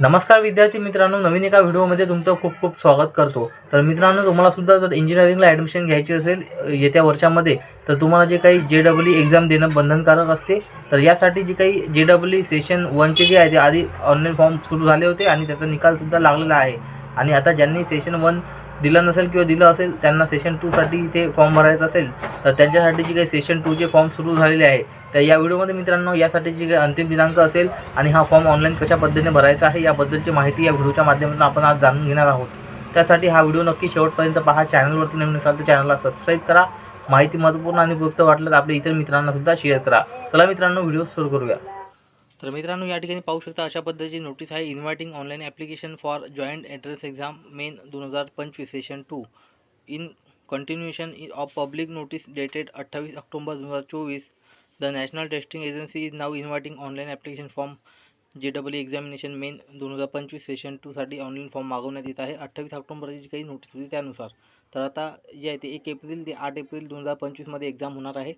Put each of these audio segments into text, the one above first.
नमस्कार विद्यार्थी मित्रांनो नवीन एका व्हिडिओमध्ये तुमचं खूप खूप स्वागत करतो. तर मित्रांनो तुम्हाला सुद्धा जर इंजिनिअरिंगला ॲडमिशन घ्यायची असेल येत्या वर्षामध्ये तर तुम्हाला जे काही जे डबल एक्झाम देणं बंधनकारक असते. तर यासाठी जे काही जे डबल सेशन वनचे जे आहे ते आधी ऑनलाईन फॉर्म सुरू झाले होते आणि त्याचा निकालसुद्धा लागलेला आहे. आणि आता ज्यांनी सेशन वन दिलं नसेल किंवा दिलं असेल त्यांना सेशन टूसाठी इथे फॉर्म भरायचा असेल तर त्यांच्यासाठी जे काही सेशन टूचे फॉर्म सुरू झालेले आहे तर या व्हिडिओमध्ये मित्रांनो यासाठी जी काही अंतिम दिनांक असेल आणि हा फॉर्म ऑनलाईन कशा पद्धतीने भरायचा आहे याबद्दलची माहिती या व्हिडिओच्या माध्यमातून आपण आज जाणून घेणार आहोत. त्यासाठी हा व्हिडिओ नक्की शेवटपर्यंत पहा. चॅनलवरती नवीन असाल तर चॅनलला सबस्क्राईब करा. माहिती महत्त्वपूर्ण आणि उपयुक्त वाटलं तर आपल्या इतर मित्रांना सुद्धा शेअर करा. चला मित्रांनो व्हिडिओ सुरू करूया. तर मित्रांनो या ठिकाणी पाहू शकता अशा पद्धतीची नोटीस आहे. Inviting online application for joint entrance exam main दोन हजार पंचवीस session two in continuation of public notice dated अठ्ठावीस ऑक्टोबर दोन हजार चोवीस the national testing agency is now inviting online application form J double examination main दोन हजार पंचवीस सेशन टूसाठी ऑनलाईन फॉर्म मागवण्यात येत आहे. अठ्ठावीस ऑक्टोबरची जी काही नोटीस होती त्यानुसार. तर आता जे आहे ते एक एप्रिल ते आठ एप्रिल दोन हजार पंचवीसमध्ये एक्झाम होणार आहे.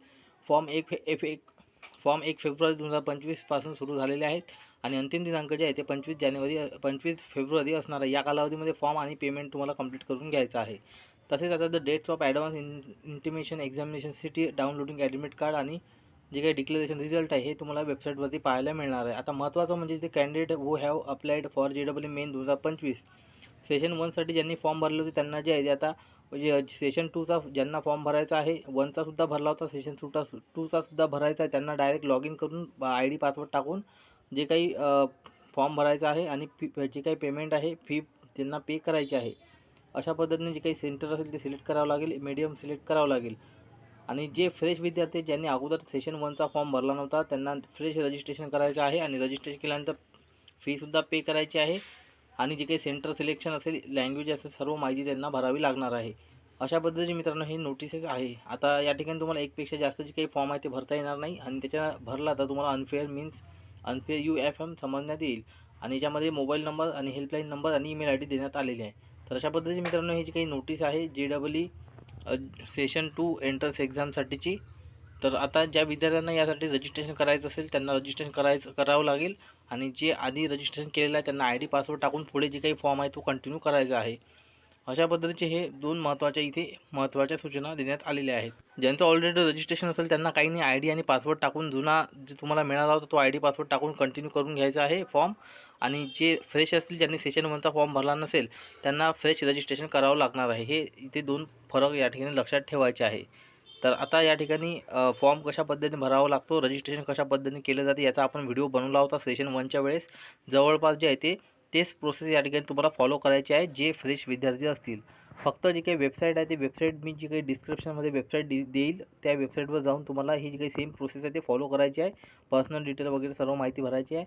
फॉर्म एक फे एफ एक फॉर्म एक फेब्रुवारी दोन हजार पंचवीसपासून सुरू झालेले आहेत आणि अंतिम दिनांक जे आहे ते पंचवीस जानेवारी पंचवीस फेब्रुवारी असणार आहे. या कालावधीमध्ये फॉर्म आणि पेमेंट तुम्हाला कंप्लीट करून घ्यायचं आहे. तसेच आता the dates of advance in intimation examination city downloading admit card आणि जे काही डिक्लेरेशन रिझल्ट आहे हे तुम्हाला वेबसाईटवरती पाहायला मिळणार आहे. आता महत्त्वाचं म्हणजे ते candidate who have applied for J double main दोन हजार पंचवीस सेशन वनसाठी ज्यांनी फॉर्म भरले होते त्यांना जे आहे ते आता म्हणजे सेशन टूचा ज्यांना फॉर्म भरायचा आहे वनचासुद्धा भरला होता सेशन टूचा टूचासुद्धा भरायचा आहे त्यांना डायरेक्ट लॉग इन करून आय डी पासवर्ड टाकून जे काही फॉर्म भरायचा आहे आणि फी जे काही पेमेंट आहे फी त्यांना पे करायची आहे. अशा पद्धतीने जे काही सेंटर असेल ते सिलेक्ट करावं लागेल मीडियम सिलेक्ट करावं लागेल. आणि जे फ्रेश विद्यार्थी ज्यांनी अगोदर सेशन वनचा फॉर्म भरला नव्हता त्यांना फ्रेश रजिस्ट्रेशन करायचं आहे आणि रजिस्ट्रेशन केल्यानंतर फीसुद्धा पे करायची आहे. आणि जे काही सेंटर सिलेक्शन असेल लँग्वेज असेल सर्व माहिती त्यांना भरावी लागणार आहे. अशा पद्धतीचे मित्रांनो हे नोटिसेस आहे. आता या ठिकाणी तुम्हाला एकपेक्षा जास्त जे काही फॉर्म आहे ते भरता येणार नाही. आणि त्याच्या भरला तर तुम्हाला unfair means unfair U F M समजण्यात येईल. आणि याच्यामध्ये मोबाईल नंबर आणि हेल्पलाईन नंबर आणि ईमेल आय डी देण्यात आलेली आहे. तर अशा पद्धतीचे मित्रांनो हे जी काही नोटीस आहे J double E session two entrance एक्झामसाठीची. तर आता ज्या विद्यार्थ्यांना यासाठी रजिस्ट्रेशन करायचं असेल त्यांना रजिस्ट्रेशन करायचं करावं लागेल. आणि जे आधी रजिस्ट्रेशन केलेलं आहे त्यांना आय डी पासवर्ड टाकून पुढे जे काही फॉर्म आहे तो कंटिन्यू करायचा आहे. अशा पद्धतीचे हे दोन महत्त्वाच्या इथे महत्त्वाच्या सूचना देण्यात आलेल्या आहेत. ज्यांचं ऑलरेडी रजिस्ट्रेशन असेल त्यांना काही नाही आय डी आणि पासवर्ड टाकून जुना जे तुम्हाला मिळाला होता तो आय डी पासवर्ड टाकून कंटिन्यू करून घ्यायचा आहे फॉर्म आणि जे फ्रेश असतील ज्यांनी सेशन वनचा फॉर्म भरला नसेल त्यांना फ्रेश रजिस्ट्रेशन करावं लागणार आहे. हे इथे दोन फरक या ठिकाणी लक्षात ठेवायचे आहे. तर आता या ठिकाणी फॉर्म कशा पद्धतीने भरावा लागतो रजिस्ट्रेशन कशा पद्धतीने केलं जाते याचा आपण व्हिडिओ बनवला होता सेशन वनच्या वेळेस. जवळपास जे आहे ते तेच प्रोसेस या ठिकाणी तुम्हाला फॉलो करायचे आहे जे फ्रेश विद्यार्थी असतील. फक्त जी काही वेबसाईट आहे ते वेबसाईट मी जी काही डिस्क्रिप्शनमध्ये वेबसाईट दे देईल त्या वेबसाईटवर जाऊन तुम्हाला ही जी काही सेम प्रोसेस आहे ते फॉलो करायची आहे. पर्सनल डिटेल वगैरे सर्व माहिती भरायची आहे.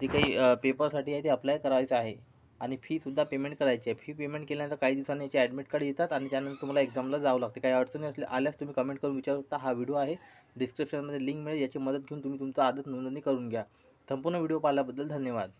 जे काही पेपरसाठी आहे ते अप्लाय करायचं आहे. आणि फीसुद्धा पेमेंट करायची आहे. फी पेमेंट केल्यानंतर काही दिवसांनी याचे ॲडमिट कार्ड येतात आणि त्यानंतर तुम्हाला एक्झामला जावं लागते. काही अडचणी असल्या आल्यास तुम्ही कमेंट करून विचारू शकता. हा व्हिडिओ आहे. डिस्क्रिप्शनमध्ये लिंक मिळेल. याची मदत घेऊन तुम्ही तुमचा आदत नोंदणी करून घ्या. संपूर्ण व्हिडिओ पाहिल्याबद्दल धन्यवाद.